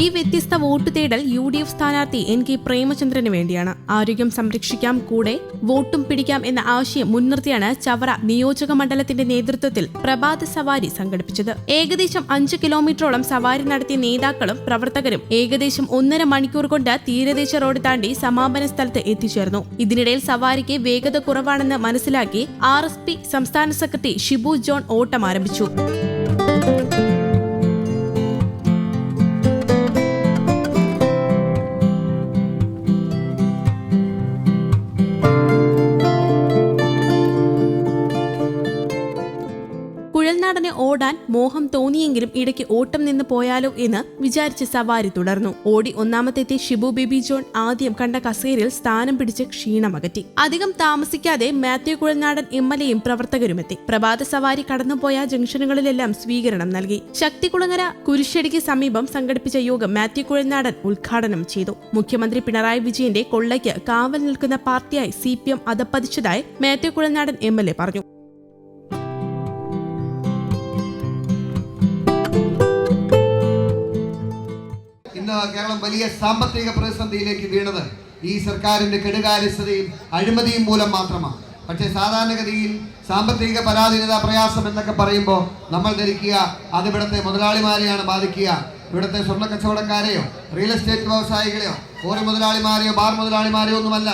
ഈ വ്യത്യസ്ത വോട്ട് തേടൽ യു ഡി എഫ് സ്ഥാനാർത്ഥി എൻ കെ പ്രേമചന്ദ്രന് വേണ്ടിയാണ്. ആരോഗ്യം സംരക്ഷിക്കാം കൂടെ വോട്ടും പിടിക്കാം എന്ന ആശയം മുൻനിർത്തിയാണ് ചവറ നിയോജക മണ്ഡലത്തിന്റെ നേതൃത്വത്തിൽ പ്രഭാത സവാരി സംഘടിപ്പിച്ചത്. ഏകദേശം അഞ്ച് കിലോമീറ്ററോളം സവാരി നടത്തിയ നേതാക്കളും പ്രവർത്തകരും ഏകദേശം ഒന്നര മണിക്കൂർ കൊണ്ട് തീരദേശ റോഡ് താണ്ടി സമാപന സ്ഥലത്ത് എത്തിച്ചേർന്നു. ഇതിനിടയിൽ സവാരിക്ക് വേഗത കുറവാണെന്ന് മനസ്സിലാക്കി ആർ സംസ്ഥാന സെക്രട്ടറി ഷിബു ജോൺ ഓട്ടം ആരംഭിച്ചു. കുഴൽനാടന് ഓടാൻ മോഹം തോന്നിയെങ്കിലും ഇടയ്ക്ക് ഓട്ടം നിന്ന് പോയാലോ എന്ന് വിചാരിച്ച് സവാരി തുടർന്നു. ഓടി ഒന്നാമത്തെത്തിയ ഷിബു ബേബി ജോൺ ആദ്യം കണ്ട കസേരയിൽ സ്ഥാനം പിടിച്ച് ക്ഷീണമകറ്റി. അധികം താമസിക്കാതെ മാത്യു കുഴൽനാടൻ എം എൽ എയും പ്രവർത്തകരുമെത്തി. പ്രഭാത സവാരി കടന്നുപോയ ജംഗ്ഷനുകളിലെല്ലാം സ്വീകരണം നൽകി. ശക്തികുളങ്ങര കുരിശടിക്ക് സമീപം സംഘടിപ്പിച്ച യോഗം മാത്യു കുഴൽനാടൻ ഉദ്ഘാടനം ചെയ്തു. മുഖ്യമന്ത്രി പിണറായി വിജയന്റെ കൊള്ളയ്ക്ക് കാവൽ നിൽക്കുന്ന പാർട്ടിയായി C P M അതപ്പതിച്ചതായി Mathew Kuzhalnadan M L A പറഞ്ഞു. വലിയ സാമ്പത്തിക പ്രതിസന്ധിയിലേക്ക് വീണത് ഈ സർക്കാരിന്റെ കെടുകാര്യസ്ഥതയും അഴിമതിയും മൂലം മാത്രമാണ്. പക്ഷേ സാധാരണഗതിയിൽ സാമ്പത്തിക പരാധീനത പ്രയാസം എന്നൊക്കെ പറയുമ്പോൾ നമ്മൾ ധരിക്കുക അത് ഇവിടുത്തെ മുതലാളിമാരെയാണ് ബാധിക്കുക. ഇവിടുത്തെ സ്വർണ കച്ചവടക്കാരെയോ റിയൽ എസ്റ്റേറ്റ് വ്യവസായികളെയോ ഓരോ മുതലാളിമാരെയോ ബാർ മുതലാളിമാരെയോ ഒന്നുമല്ല.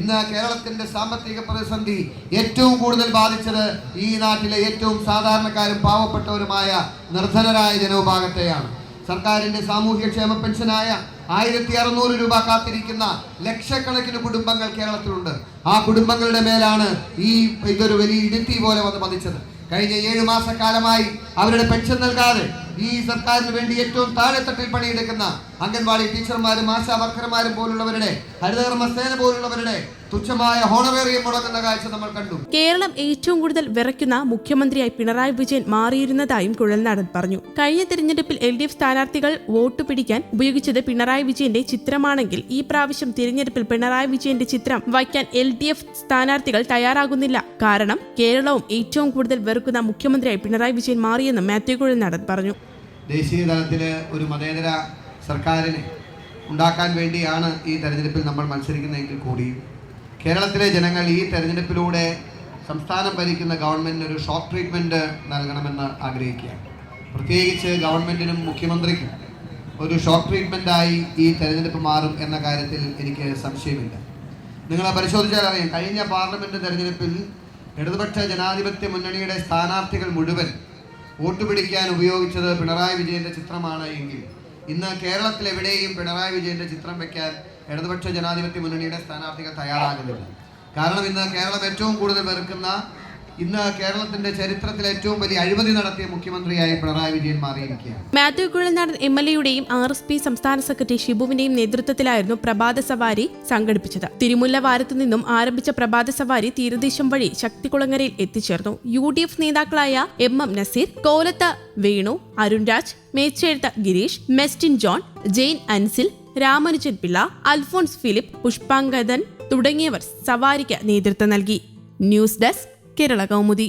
ഇന്ന് കേരളത്തിന്റെ സാമ്പത്തിക പ്രതിസന്ധി ഏറ്റവും കൂടുതൽ ബാധിച്ചത് ഈ നാട്ടിലെ ഏറ്റവും സാധാരണക്കാരും പാവപ്പെട്ടവരുമായ നിർധനരായ ജനവിഭാഗത്തെയാണ്. സർക്കാരിന്റെ സാമൂഹ്യക്ഷേമ പെൻഷനായ ആയിരത്തി അറുന്നൂറ് രൂപ കാത്തിരിക്കുന്ന ലക്ഷക്കണക്കിന് കുടുംബങ്ങൾ കേരളത്തിലുണ്ട്. ആ കുടുംബങ്ങളുടെ മേലാണ് ഈ ഇതൊരു വലിയ ഇടുത്തി പോലെ വന്ന് പതിച്ചത്. കഴിഞ്ഞ ഏഴു മാസക്കാലമായി അവരുടെ പെൻഷൻ നൽകാതെ ഈ സർക്കാരിന് വേണ്ടി ഏറ്റവും താഴെത്തട്ടിൽ പണിയെടുക്കുന്ന അംഗൻവാടി ടീച്ചർമാരും ആശാ വർക്കർമാരും പോലുള്ളവരുടെ ഹരിതകർമ്മ സേന പോലുള്ളവരുടെ തുച്ഛമായ കാഴ്ച നമ്മൾ കണ്ടു. കേരളം ഏറ്റവും കൂടുതൽ വിറയ്ക്കുന്ന മുഖ്യമന്ത്രിയായി പിണറായി വിജയൻ മാറിയിരുന്നതായും കുഴൽനാടൻ പറഞ്ഞു. കഴിഞ്ഞ തിരഞ്ഞെടുപ്പിൽ എൽ ഡി എഫ് സ്ഥാനാർത്ഥികൾ വോട്ട് പിടിക്കാൻ ഉപയോഗിച്ചത് പിണറായി വിജയന്റെ ചിത്രമാണെങ്കിൽ ഈ പ്രാവശ്യം തിരഞ്ഞെടുപ്പിൽ പിണറായി വിജയന്റെ ചിത്രം വയ്ക്കാൻ എൽ ഡി എഫ് സ്ഥാനാർത്ഥികൾ തയ്യാറാകുന്നില്ല. കാരണം കേരളവും ഏറ്റവും കൂടുതൽ വെറുക്കുന്ന മുഖ്യമന്ത്രിയായി പിണറായി വിജയൻ മാറിയെന്നും മാത്യു കുഴൽനാടൻ പറഞ്ഞു. ദേശീയ തലത്തിൽ ഒരു മതേതര സർക്കാരിനെ ഉണ്ടാക്കാൻ വേണ്ടിയാണ് ഈ തെരഞ്ഞെടുപ്പിൽ നമ്മൾ മത്സരിക്കുന്നതെങ്കിൽ കൂടിയും. കേരളത്തിലെ ജനങ്ങൾ ഈ തെരഞ്ഞെടുപ്പിലൂടെ സംസ്ഥാനം ഭരിക്കുന്ന ഗവൺമെന്റിന് ഒരു ഷോക്ക് ട്രീറ്റ്മെന്റ് നൽകണമെന്ന് ആഗ്രഹിക്കുകയാണ്. പ്രത്യേകിച്ച് ഗവൺമെന്റിനും മുഖ്യമന്ത്രിക്കും ഒരു ഷോക്ക് ട്രീറ്റ്മെന്റായി ഈ തെരഞ്ഞെടുപ്പ് മാറും എന്ന കാര്യത്തിൽ എനിക്ക് സംശയമില്ല. നിങ്ങൾ പരിശോധിച്ചാൽ അറിയാം കഴിഞ്ഞ പാർലമെന്റ് തെരഞ്ഞെടുപ്പിൽ ഇടതുപക്ഷ ജനാധിപത്യ മുന്നണിയുടെ സ്ഥാനാർത്ഥികൾ മുഴുവൻ വോട്ട് പിടിക്കാൻ ഉപയോഗിച്ചത് പിണറായി വിജയന്റെ ചിത്രമാണ് എങ്കിൽ ഇന്ന് കേരളത്തിൽ എവിടെയും പിണറായി വിജയന്റെ ചിത്രം വെക്കാൻ ഇടതുപക്ഷ ജനാധിപത്യ മുന്നണിയുടെ സ്ഥാനാർത്ഥികൾ തയ്യാറാകുന്നില്ല. കാരണം ഇന്ന് കേരളം ഏറ്റവും കൂടുതൽ വെറുക്കുന്ന ഇന്ന് കേരളത്തിന്റെ ചരിത്രത്തിൽ ഏറ്റവും വലിയ അഴിമതി നടത്തിയ മുഖ്യമന്ത്രിയായി പിണറായി വിജയൻ മാറിയിരിക്കുകയാണ്. മാത്യു കുഴൽനാടൻ എം എൽ എയുടെയും ആർ എസ് പി സംസ്ഥാന സെക്രട്ടറി ഷിബുവിന്റെയും നേതൃത്വത്തിലായിരുന്നു പ്രഭാത സവാരി സംഘടിപ്പിച്ചത്. തിരുമുല്ല വാരത്തു നിന്നും ആരംഭിച്ച പ്രഭാത സവാരി തീരദേശം വഴി ശക്തികുളങ്ങരയിൽ എത്തിച്ചേർന്നു. യു ഡി എഫ് നേതാക്കളായ M M Naseer Kolath Venu Arunraj Raj മേച്ചെഴുത്ത Gireesh Mestin John Jain Ansil Ramanujan Pillai Alphonse Philip Pushpangadan തുടങ്ങിയവർ സവാരിക്ക് നേതൃത്വം നൽകി. News desk Kerala Kaumudi